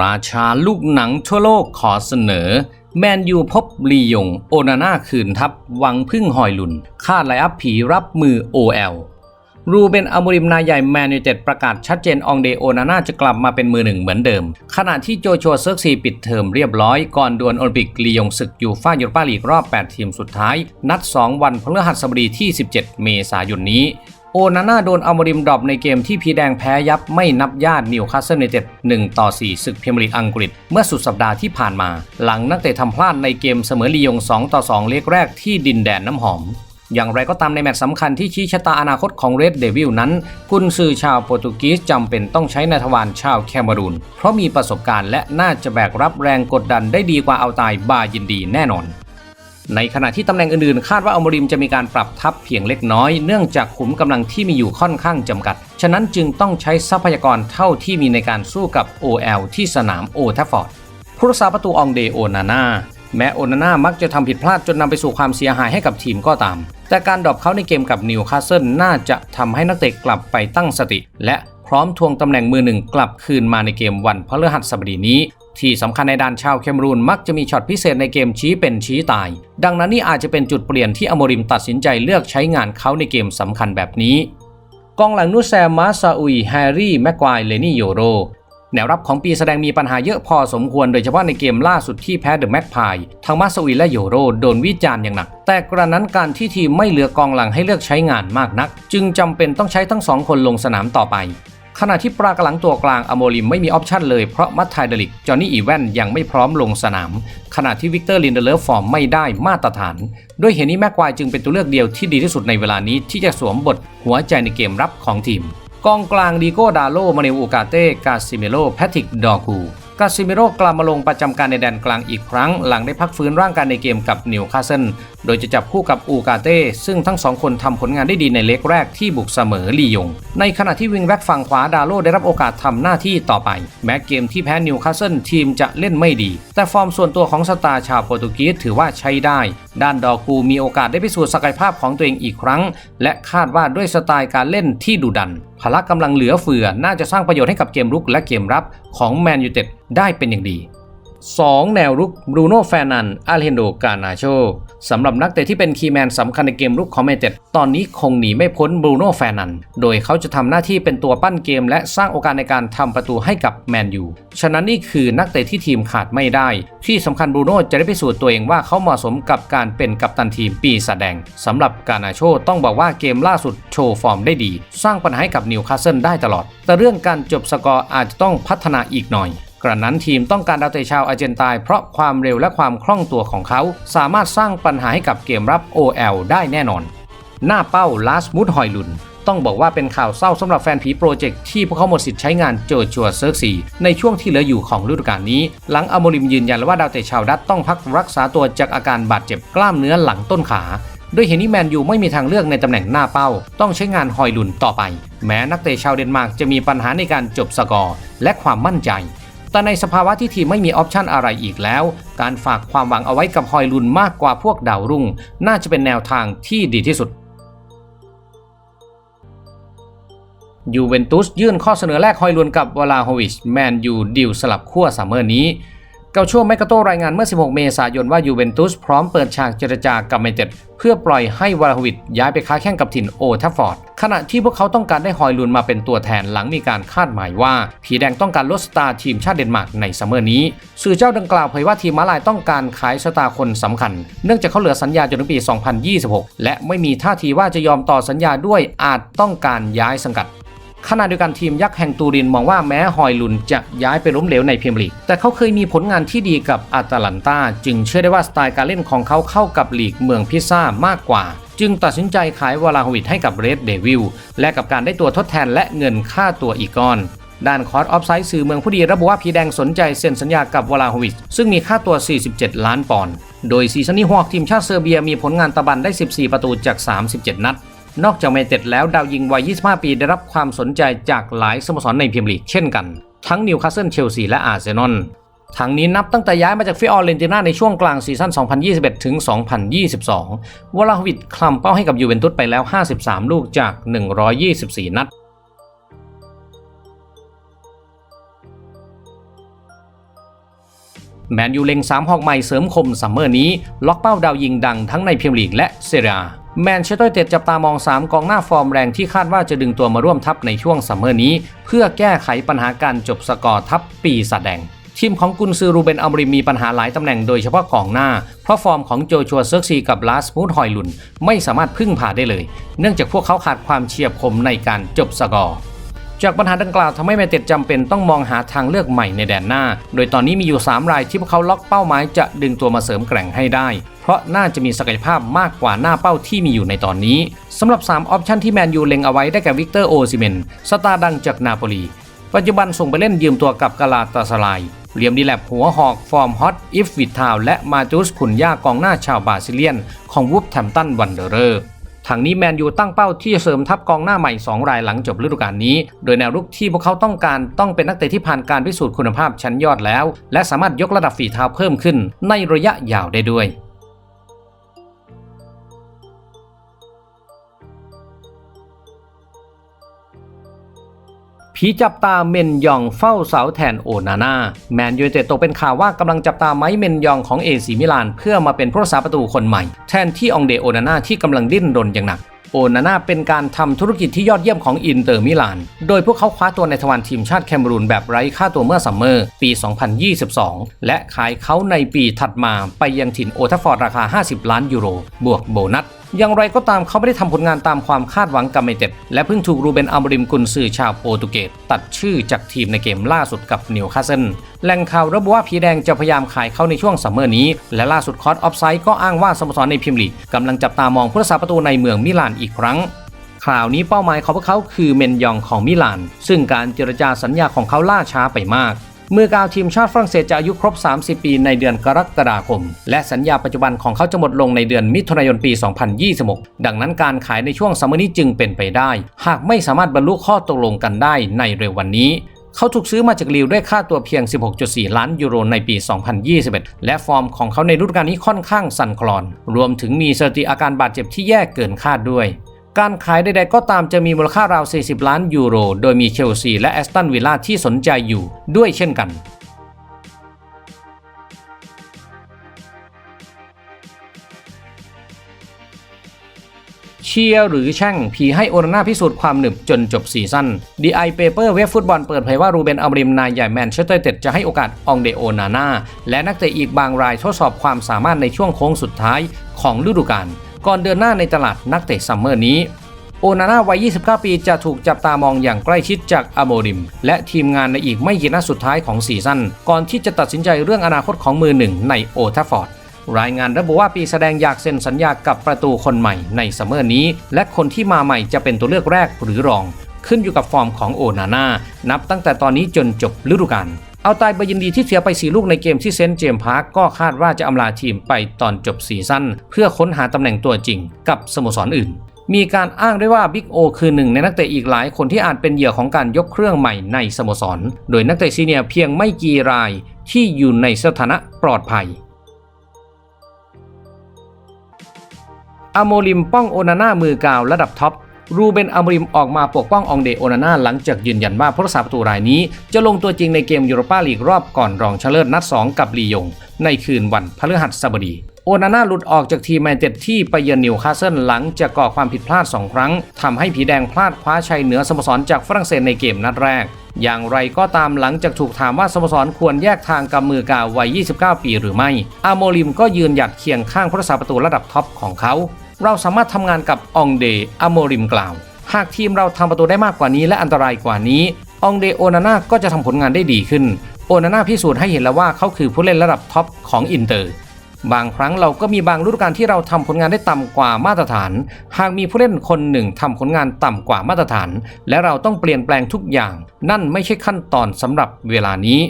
ราชาลูกหนังทั่วโลกขอเสนอ แมนยูพบลียง โอนาน่าคืนทับ วังพึ่งหอยหลุนคาดไลอัพผีรับมือ OL รูเบนอมูริมนายใหญ่แมนยูเต็ดประกาศชัดเจนองเดโอนาน่าจะกลับมาเป็นมือหนึ่งเหมือนเดิม ขณะที่โจชัวเซิร์กซีปิดเทอมเรียบร้อย ก่อนดวลโอลิมปิกลียงศึกยูฟ่ายูโรปาลีกรอบ 8 ทีมสุดท้าย นัด 2 วันพฤหัสบดีที่ 17 เมษายนนี้ โอนาน่าโดนอัลมริมดรอปในเกมที่พีแดงแพ้ยับไม่นับญาตินิวคาสเซิลในเต็ด1ต่อ4ศึกพรีเมียร์ลีกอังกฤษ เมื่อสุดสัปดาห์ที่ผ่านมา หลังนักเตะทำพลาดในเกมเสมอลียง 2 ต่อ 2 เลกแรกที่ดินแดนน้ำหอม อย่างไรก็ตามในแมตช์สำคัญที่ชี้ชะตาอนาคตของเรดเดวิลนั้น กุนซือชาวโปรตุกีสจำเป็นต้องใช้นาทวารชาวแคเมรูน เพราะมีประสบการณ์และน่าจะแบกรับแรงกดดันได้ดีกว่าเอาตายบายินดีแน่นอน ในขณะที่ตำแหน่งอื่นๆ คาดว่าอัลมริมจะมีการปรับทัพเพียงเล็กน้อย เนื่องจากขุมกำลังที่มีอยู่ค่อนข้างจำกัด ฉะนั้นจึงต้องใช้ทรัพยากรเท่าที่มีในการสู้กับ OL ที่สนามโอทัฟฟอร์ดผู้รักษาประตูอองเดโอนาน่าแม้โอนาน่ามักจะทำผิดพลาดจนนำไปสู่ความเสียหายให้กับทีมก็ตาม แต่การดรอปเขาในเกมกับนิวคาสเซิลน่าจะทำให้นักเตะกลับไปตั้งสติ และพร้อมทวงตำแหน่งมือหนึ่งกลับคืนมาในเกมวันพฤหัสบดีนี้ ที่สำคัญในด้านชาวแคมรูนมักจะมีช็อตพิเศษในเกมชี้เป็นชี้ตาย ดังนั้นนี่อาจจะเป็นจุดเปลี่ยนที่อโมริมตัดสินใจเลือกใช้งานเขาในเกมสำคัญแบบนี้ กองหลังนุแซมมาซาอุยแฮร์รี่แม็กควายเลนี่โยโรแนวรับของปีแสดงมีปัญหาเยอะพอสมควรโดยเฉพาะในเกมล่าสุดที่แพ้เดอะแม็กพายทั้งมาซาอุยและโยโรโดนวิจารณ์อย่างหนัก แต่กระนั้นการที่ทีมไม่เหลือกองหลังให้เลือกใช้งานมากนัก จึงจำเป็นต้องใช้ทั้งสองคนลงสนามต่อไป ขณะที่ปรากหลังตัวกลางอโมลิมไม่มีออปชันเลยเพราะมัตไทเดลิก จอห์นนี่อีแวนยังไม่พร้อมลงสนาม ขณะที่วิกเตอร์ลินเดเลฟฟอร์มไม่ได้มาตรฐาน ด้วยเหตุนี้แม็กควายจึงเป็นตัวเลือกเดียวที่ดีที่สุดในเวลานี้ที่จะสวมบทหัวใจในเกมรับของทีม กองกลางดีโก้ดาโลมาเนลอูกาเต้กาซิเมโลแพทริกดอกู กาซิเมโรกลับมาลงประจำการในแดนกลางอีกครั้ง หลังได้พักฟื้นร่างกายในเกมกับนิวคาสเซิลโดยจะจับคู่กับอูกาเต้ซึ่งทั้งสองคนทำผลงานได้ดีในเล็กแรกที่บุกเสมอลียง ในขณะที่วิงแบ็กฝั่งขวาดาโลได้รับโอกาสทำหน้าที่ต่อไป แม้เกมที่แพ้นิวคาสเซิลทีมจะเล่นไม่ดี แต่ฟอร์มส่วนตัวของสตาร์ชาวโปรตุเกสถือว่าใช้ได้ ด้านดอกูมีโอกาสได้พิสูจน์ศักยภาพของตัวเองอีกครั้ง และคาดว่าด้วยสไตล์การเล่นที่ดุดันพละกำลังเหลือเฟือน่าจะสร้างประโยชน์ให้กับเกมรุกและเกมรับของแมนยูเต็ดได้เป็นอย่างดี 2 แนวรุกบรูโน่แฟนันอาเลนโดกานาโชสำหรับนักเตะที่เป็นคีย์แมนสำคัญในเกมรุกของแมนเต็ดตอนนี้คงหนีไม่พ้นบรูโน่แฟนันโดยเขาจะทำหน้าที่เป็นตัวปั้นเกม และสร้างโอกาสในการทำประตูให้กับแมนยูฉะนั้นนี่คือนักเตะที่ทีมขาดไม่ได้ ที่สำคัญบรูโน่จะได้พิสูจน์ตัวเองว่าเขาเหมาะสมกับการเป็นกัปตันทีมปีศาจแดงสำหรับกานาโชต้องบอกว่าเกมล่าสุดโชว์ฟอร์มได้ดี สร้างปัญหาให้กับนิวคาสเซิลได้ตลอด แต่เรื่องการจบสกอร์อาจจะต้องพัฒนาอีกหน่อย กระนั้นทีมต้องการดาวเตะชาวอาร์เจนตายเพราะความเร็วและความคล่องตัวของเขา สามารถสร้างปัญหาให้กับเกมรับ OL ได้แน่นอน หน้าเป้าลาสมุดฮอยลุน ต้องบอกว่าเป็นข่าวเศร้าสำหรับแฟนผีโปรเจกต์ที่พวกเขาหมดสิทธิ์ใช้งานโจชัวเซิร์กซีในช่วงที่เหลืออยู่ของฤดูกาลนี้ หลังอโมริมยืนยันว่าดาวเตะชาวดัตต้องพักรักษาตัวจากอาการบาดเจ็บกล้ามเนื้อหลังต้นขาด้วยเหตุนี้แมนยูไม่มีทางเลือกในตำแหน่งหน้าเป้า ต้องใช้งานฮอยลุนต่อไป แม้นักเตะชาวเดนมาร์กจะมีปัญหาในการจบสกอร์และความมั่นใจ แต่ในสภาวะที่ทีมไม่มีออปชันอะไรอีกแล้ว การฝากความหวังเอาไว้กับฮอยลุนมากกว่าพวกดาวรุ่ง น่าจะเป็นแนวทางที่ดีที่สุดยูเวนตุสยื่นข้อเสนอแรกฮอยลุนกับวลาโฮวิชแมนยูดิวสลับขั้วซัมเมอร์นี้ เกาโชแมกาโตรายงานเมื่อ 16 เมษายนว่ายูเวนตุสพร้อมเปิดฉากเจรจากับแมนเต็ดเพื่อปล่อยให้วาโฮวิชย้ายไปค้าแข่งกับถิ่นโอทัฟฟอร์ดขณะที่พวกเขาต้องการได้ฮอยลุนมาเป็นตัวแทนหลังมีการคาดหมายว่า ผีแดงต้องการลดสตาร์ทีมชาติเดนมาร์กในซัมเมอร์นี้ สื่อเจ้าดังกล่าวเผยว่าทีมมาลายต้องการขายสตาร์คนสำคัญ เนื่องจากเขาเหลือสัญญาจนถึงปี 2026 และไม่มีท่าทีว่าจะยอมต่อสัญญาด้วยอาจต้องการย้ายสังกัด ขณะเดียวกันทีมยักษ์แห่งตูรินมองว่าแม้ฮอยลุนจะย้ายไปล้มเหลวในพรีเมียร์ลีก แต่เขาเคยมีผลงานที่ดีกับอาตาลันตาจึงเชื่อได้ว่าสไตล์การเล่นของเขาเข้ากับลีกเมืองพิซซ่ามากกว่า จึงตัดสินใจขายวาลาฮวิดให้กับเรดเดวิลและกับการได้ตัวทดแทนและเงินค่าตัวอีกก้อนด้านคอร์สออฟไซด์สื่อเมืองผู้ดีระบุว่าพีแดงสนใจเซ็นสัญญากับวลาโฮวิชซึ่งมีค่าตัว 47 ล้านปอนด์ โดยซีซันนี้ฮวกทีมชาติเซอร์เบียมีผลงานตะบันได้ 14 ประตูจาก 37 นัด นอกจากเมเต็ดแล้วดาวยิงวัย 25 ปีได้รับความสนใจจากหลายสโมสรในพรีเมียร์ลีกเช่นกัน ทั้งนิวคาสเซิลเชลซีและอาร์เซนอลทั้งนี้นับตั้งแต่ย้ายมาจากฟิออเรนติน่าในช่วงกลางซีซั่น 2021 ถึง 2022 วลาวิดคลำเป้าให้กับยูเวนตุสไปแล้ว 53 ลูกจาก 124 นัดแมนยูเล็ง3หอกใหม่เสริมคมซัมเมอร์นี้ ล็อกเป้าดาวยิงดังทั้งในพรีเมียร์ลีกและเซเรีย แมนเชสเตอร์เต็ดจับตามอง 3 กองหน้าฟอร์มแรงที่คาดว่าจะดึงตัวมาร่วมทัพในช่วงซัมเมอร์นี้ เพื่อแก้ไขปัญหาการจบสกอร์ทัพปีศาจแดงทีมของกุนซือรูเบนอัมริมมีปัญหาหลายตำแหน่งโดยเฉพาะกองหน้า เพราะฟอร์มของโจชัวเซิร์กซีกับลาสมูดฮอยลุน ไม่สามารถพึ่งพาได้เลย เนื่องจากพวกเขาขาดความเฉียบคมในการจบสกอร์ จากปัญหาดังกล่าวทำให้แมนเต็ดจำเป็นต้องมองหาทางเลือกใหม่ในแดนหน้า โดยตอนนี้มีอยู่ 3 รายที่พวกเขาล็อกเป้าหมายจะดึงตัวมาเสริมแกร่งให้ได้ เพราะน่าจะมีศักยภาพมากกว่าหน้าเป้าที่มีอยู่ในตอนนี้สำหรับ 3 ออปชันที่แมนยูเล็งเอาไว้ได้แก่วิกเตอร์โอซิเมนสตาร์ดังจากนาโปลีปัจจุบันส่งไปเล่นยืมตัวกับกาลาตาสลายเหลียมดีแลบหัวหอกฟอร์มฮอตอิฟวิดทาวและมาจูสขุนย่ากองหน้าชาวบาซิเลียน ของวูฟแทมตันวันเดอเรอร์ ทางนี้แมนยูตั้งเป้าที่จะเสริมทัพกองหน้าใหม่ 2 รายหลังจบฤดูกาลนี้ โดยแนวรุกที่พวกเขาต้องการต้องเป็นนักเตะที่ผ่านการพิสูจน์คุณภาพชั้นยอดแล้ว และสามารถยกระดับฝีเท้าเพิ่มขึ้นในระยะยาวได้ด้วย ผีจับตาเมนยองเฝ้าเสาแทนโอนาน่าแมนยูเต็ดตกเป็นข่าวว่ากำลังจับตาไม้เมนยองของเอซีมิลาน เพื่อมาเป็นผู้รักษาประตูคนใหม่ แทนที่องเดโอนาน่าที่กำลังดิ้นรนอย่างหนักโอนาน่าเป็นการทำธุรกิจที่ยอดเยี่ยมของอินเตอร์มิลาน โดยพวกเขาคว้าตัวในทวารทีมชาติแคมรูนแบบไร้ค่าตัวเมื่อซัมเมอร์ ปี 2022 และขายเขาในปีถัดมาไปยังถิ่นโอทัฟฟอร์ดราคา 50 ล้านยูโร บวกโบนัส อย่างไรก็ตามเขาไม่ได้ทำผลงานตามความคาดหวังกับเมเต็ดและเพิ่งถูกรูเบนอัมริมกุนซือชาวโปรตุเกสตัดชื่อจากทีมในเกมล่าสุดกับนิวคาสเซิลแหล่งข่าวระบุว่าผีแดงจะพยายามขายเขาในช่วงซัมเมอร์นี้ และล่าสุดคอร์สออฟไซด์ก็อ้างว่าสโมสรในพรีเมียร์ลีกกำลังจับตามองผู้รักษาประตูในเมืองมิลานอีกครั้งคราวนี้เป้าหมายของพวกเขาคือเมนยองของมิลาน ซึ่งการเจรจาสัญญาของเขาล่าช้าไปมาก เมื่อกาวทีมชาติฝรั่งเศสจะอายุครบ 30 ปีในเดือนกรกฎาคม และสัญญาปัจจุบันของเขาจะหมดลงในเดือนมิถุนายนปี 2026 ดังนั้นการขายในช่วงซัมเมอร์นี้จึงเป็นไปได้ หากไม่สามารถบรรลุข้อตกลงกันได้ในเร็ววันนี้เขาถูกซื้อมาจากลิวด้วยค่าตัวเพียง 16.4 ล้านยูโรในปี 2021 และฟอร์มของเขาในฤดูกาลนี้ค่อนข้างสั่นคลอน รวมถึงมีสถิติอาการบาดเจ็บที่แย่เกินคาดด้วย การขายใดๆก็ตามจะมีมูลค่าราว 40 ล้านยูโร โดยมีเชลซีและแอสตันวิลล่าที่สนใจอยู่ด้วยเช่นกันเชียร์หรือแช่งผีให้โอนาน่าพิสูจน์ความหนึบจนจบซีซั่น The i Paper เว็บฟุตบอลเปิดเผยว่ารูเบนอัมริมนายใหญ่แมนเชสเตอร์เต็ดจะให้โอกาสองเดโอนาน่าและนักเตะอีกบางรายทดสอบความสามารถในช่วงโค้งสุดท้ายของฤดูกาล ก่อนเดินหน้าในตลาดนักเตะซัมเมอร์นี้ โอนาน่าวัย 29 ปีจะถูกจับตามองอย่างใกล้ชิดจากอโมริม และทีมงานในอีกไม่กี่นัดสุดท้ายของซีซั่นก่อนที่จะตัดสินใจเรื่องอนาคตของมือหนึ่งในโอทัฟฟอร์ดรายงานระบุว่าปีแสดงอยากเซ็นสัญญากับประตูคนใหม่ในซัมเมอร์นี้ และคนที่มาใหม่จะเป็นตัวเลือกแรกหรือรอง ขึ้นอยู่กับฟอร์มของโอนาน่านับตั้งแต่ตอนนี้จนจบฤดูกาล เอาตายไปยินดีที่เสียไป4ลูกในเกมที่เซนต์เจมส์พาร์กก็คาดว่าจะอำลาทีมไปตอนจบซีซั่นเพื่อค้นหาตำแหน่งตัวจริงกับสโมสรอื่น มีการอ้างได้ว่าบิ๊กโอคือหนึ่งในนักเตะอีกหลายคนที่อาจเป็นเหยื่อของการยกเครื่องใหม่ในสโมสร โดยนักเตะซีเนียเพียงไม่กี่รายที่อยู่ในสถานะปลอดภัยอโมริมป้องโอนาน่ามือกาวระดับท็อป รูเบนอโมริมออกมาปกป้ององเดโอนาน่าหลังจากยืนยันว่าผู้รักษาประตูรายนี้ จะลงตัวจริงในเกมยูโรปาลีกรอบก่อนรองชนะเลิศนัด 2 กับลียง ในคืนวันพฤหัสบดีโอนาน่าหลุดออกจากทีมแมนเต็ดที่ไปเยือนนิวคาสเซิลหลังจากก่อความผิดพลาด 2 ครั้งทำให้ผีแดงพลาดคว้าชัยเหนือสโมสรจากฝรั่งเศสในเกมนัดแรก อย่างไรก็ตามหลังจากถูกถามว่าสโมสรควรแยกทางกับมือกาววัย 29 ปีหรือไม่ อาโมริมก็ยืนหยัดเคียงข้างผู้รักษาประตูระดับท็อปของเขา เราสามารถทำงานกับองเดอโมริมกล่าว หากทีมเราทำประตูได้มากกว่านี้และอันตรายกว่านี้องเดโอนาน่าก็จะทำผลงานได้ดีขึ้น โอนาน่าพิสูจน์ให้เห็นแล้วว่าเขาคือผู้เล่นระดับท็อปของอินเตอร์ บางครั้งเราก็มีบางฤดูกาลที่เราทำผลงานได้ต่ำกว่ามาตรฐาน หากมีผู้เล่นคนหนึ่งทำผลงานต่ำกว่ามาตรฐาน และเราต้องเปลี่ยนแปลงทุกอย่าง นั่นไม่ใช่ขั้นตอนสำหรับเวลานี้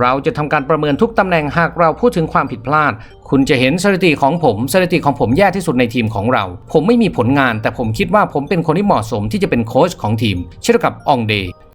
เราจะทำการประเมินทุกตำแหน่งหากเราพูดถึงความผิดพลาด คุณจะเห็นสถิติของผมสถิติของผมแย่ที่สุดในทีมของเรา ผมไม่มีผลงาน แต่ผมคิดว่าผมเป็นคนที่เหมาะสมที่จะเป็นโค้ชของทีม เช่นกับองเด